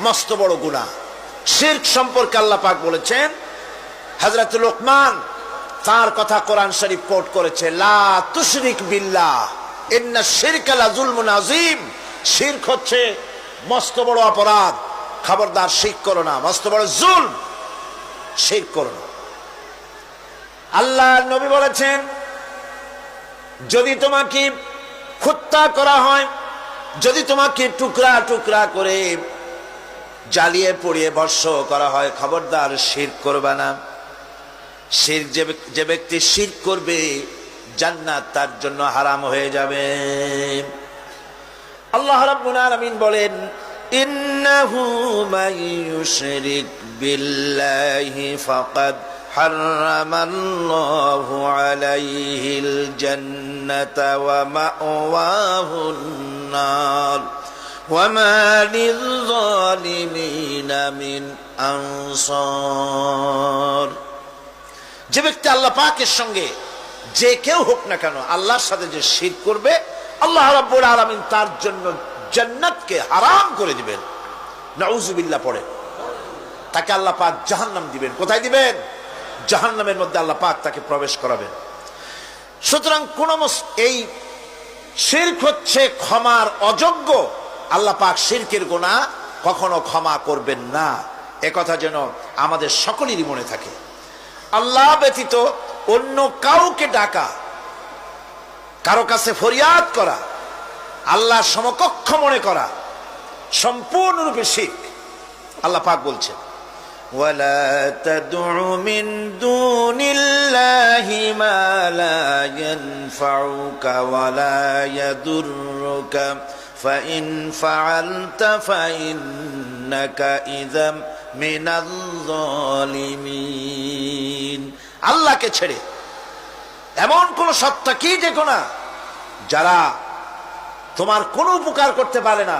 মস্ত বড় গুণা শির্ক সম্পর্কে আল্লাহ পাক বলেছেন হজরত লোকমান তার কথা কোরআন শরীফ কোট করেছে, লা তুশরিক বিল্লাহ, ইন্না শিরকা লা যুলমুন আযীম। শিরক হচ্ছে মস্ত বড় অপরাধ। খবরদার শিরক করো না, মস্ত বড় জুলম। শিরক করো না। আল্লাহ নবী বলেছেন, যদি তোমাকে হত্যা করা হয়, যদি তোমাকে টুকরা টুকরা করে জ্বালিয়ে পুড়িয়ে বর্ষ করা হয় খবরদার শির করবা না শির যে ব্যক- যে ব্যক্তি শির করবে জান্নাত তার জন্য হারাম হয়ে যাবে আল্লাহ রাব্বুল আলামিন বলেন ইন্নাহু মান ইউশরিক বিল্লাহি ফাকাদ حرم الله عليه الجنة ومأواه النار وما للظالمين من أنصار যে ব্যক্তি আল্লাহ পাকের সঙ্গে যে কেউ হোক না কেন আল্লাহর সাথে যে শির করবে আল্লাহ রাব্বুল আলামিন তার জন্য জান্নাতকে হারাম করে দিবেন নাউজুবিল্লাহ পড়ে তাকে আল্লাহ পাক জাহান্নাম দিবেন কোথায় দিবেন জাহান্নামের মধ্যে আল্লাহ পাক তাকে প্রবেশ করাবেন সুতরাং কোন মুস- এই শির্ক হচ্ছে ক্ষমার অযোগ্য আল্লাহ পাক শিরকের গোনা কখনো ক্ষমা করবেন না একথা যেন আমাদের সকলেরই মনে থাকে আল্লাহ ব্যতীত অন্য কাউকে ডাকা কারো কাছে ফরিয়াদ করা আল্লাহ সমকক্ষ মনে করা সম্পূর্ণরূপে শিখ আল্লাহ পাক বলছেন ولا تدع من دون الله ما لا ينفعك ولا يضرك فإن فعلت فإنك إذا من الظالمين আল্লাহকে ছেড়ে এমন কোন সত্তা কি দেখো না যারা তোমার কোনো উপকার করতে পারে না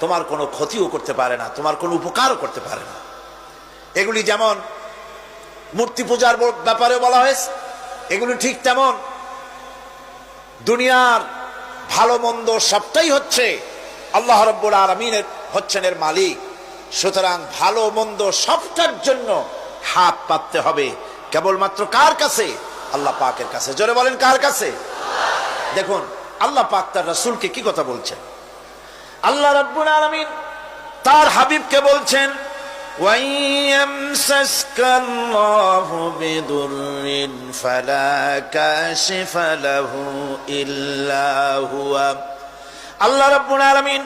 তোমার কোনো ক্ষতিও করতে পারে না তোমার কোনো উপকারও করতে পারে না এগুলি যেমন মূর্তি পূজার ব- ব্যাপারে বলা হয়েছে এগুলি ঠিক তেমন দুনিয়ার ভালো মন্দ সবটাই হচ্ছে। আল্লাহ রব্বুল আলমিনের হচ্ছেন এর মালিক। সুতরাং ভালো মন্দ সবটার জন্য হাত পাততে হবে। কেবলমাত্র কার কাছে? আল্লাহ পাকের কাছে। জোরে বলেন, কার কাছে? দেখুন, আল্লাহ পাক তার রাসূলকে কি কথা বলছেন? আল্লাহ রাব্বুল আলামিন তার হাবিবকে বলছেন وَيَمْسَسْكَ اللَّهُ بِضُرٍّ فَلَا كَاشِفَ لَهُ إِلَّا هُوَ আল্লাহ রাব্বুল আলামিন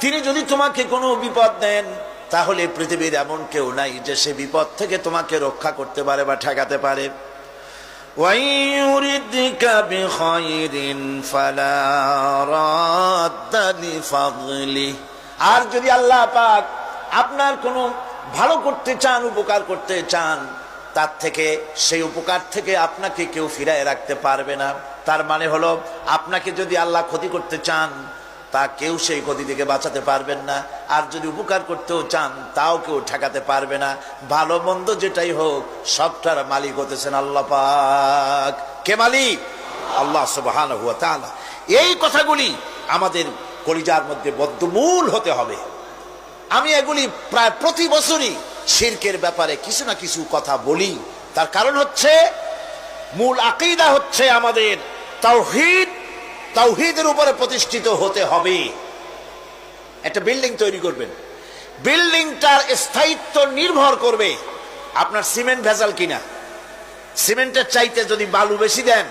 তিনি যদি তোমাকে কোনো বিপদ দেন তাহলে পৃথিবীর এমন কেউ নাই যে সে বিপদ থেকে তোমাকে রক্ষা করতে পারে বা ঠেকাতে পারে وَإِن يُرِدْكَ بِخَيْرٍ فَلَا رَادَّ لِفَضْلِهِ আর যদি আল্লাহ পাক আপনার কোনো ভালো করতে চান, উপকার করতে চান, তার থেকে, সেই উপকার থেকে আপনাকে কেউ ফিরায় রাখতে পারবে না। তার মানে হলো, আপনাকে যদি আল্লাহ ক্ষতি করতে চান, তা কেউ সেই ক্ষতি থেকে বাঁচাতে পারবেন না। আর যদি উপকার করতেও চান, তাও কেউ ঠেকাতে পারবে না। ভালো মন্দ যেটাই হোক, সবটার মালিক হতেছেন আল্লাহ পাক। কে মালিক? আল্লাহ সুবহান হুয়া তাআলা। এই কথাগুলি আমাদের কলিজার মধ্যে বদ্ধমূল হতে হবে। আমি এগুলি প্রায় প্রতি বছরই শিরকের ব্যাপারে কিছু না কিছু কথা বলি। তার কারণ হচ্ছে, মূল আকিদা হচ্ছে আমাদের তাওহীদ, তাওহীদের উপরে প্রতিষ্ঠিত হতে হবে। একটা বিল্ডিং তৈরি করবেন। বিল্ডিংটার স্থায়িত্ব নির্ভর করবে আপনার সিমেন্ট ভেজাল কিনা। সিমেন্টের চাইতে যদি বালু বেশি দেন,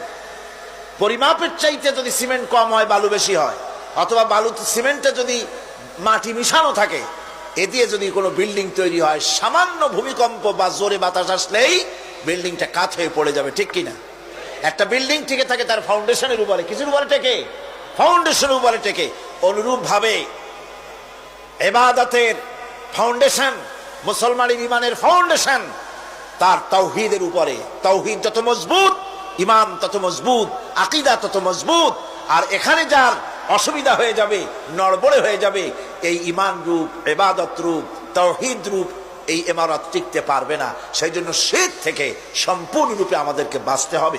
পরিমাপের চাইতে যদি সিমেন্ট কম হয়, বালু বেশি হয়, অথবা বালু সিমেন্টে যদি মাটি মিশানো থাকে এ দিয়ে যদি কোনো বিল্ডিং তৈরি হয়, সামান্য ভূমিকম্প বা জোরে বাতাস আসলেই বিল্ডিংটা কাত হয়ে পড়ে যাবে, ঠিক কিনা? একটা বিল্ডিং টিকে থাকে তার ফাউন্ডেশনের উপরে। কিছুর উপরে টেকে? ফাউন্ডেশনের উপরে টেকে। অনুরূপ ভাবে এবাদাতের ফাউন্ডেশন, মুসলমানের ইমানের ফাউন্ডেশন, তার তাওহিদের উপরে। তাওহিদ যত মজবুত ইমান তত মজবুত, আকিদা তত মজবুত, আর এখানে যার অসুবিধা হয়ে যাবে, নড়বড়ে হয়ে যাবে এই ইমান রূপ এবাদত রূপ, তাওহিদ রূপ এই এমারত টিকতে পারবে না। সেই জন্য সে থেকে সম্পূর্ণরূপে আমাদেরকে বাঁচতে হবে।